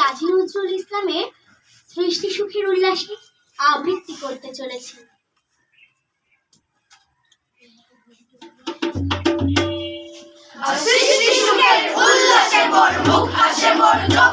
কাজী নজরুল ইসলামের সৃষ্টি সুখের উল্লাসে আবৃত্তি করতে চলেছি। উল্লাসে মোর মুখ হাসে মোর চোখ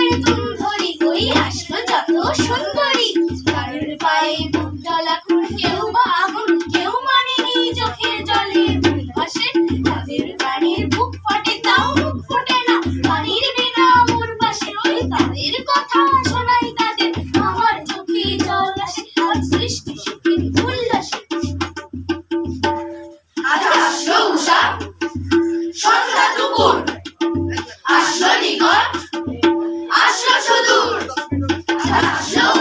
কপারে তুম ধরি ওই আসলো যত সুন্দরী। কারোর পায়ে বুক ডলা খুন কেউ বা আগুন কেউ মানেনি চোখের জলে। ভুল ভাসে তাদের গানের বুক ফাটে, তাও মুখ ফোটে না। পানির বিনা মোর পাশে ওই তাদের কথা শোনাই তাদের। আমার চোখে জল আসে আজ সৃষ্টি সুখের উল্লাসে আজ আসলো উষা সন্ধ্যা দুপুর।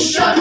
nation.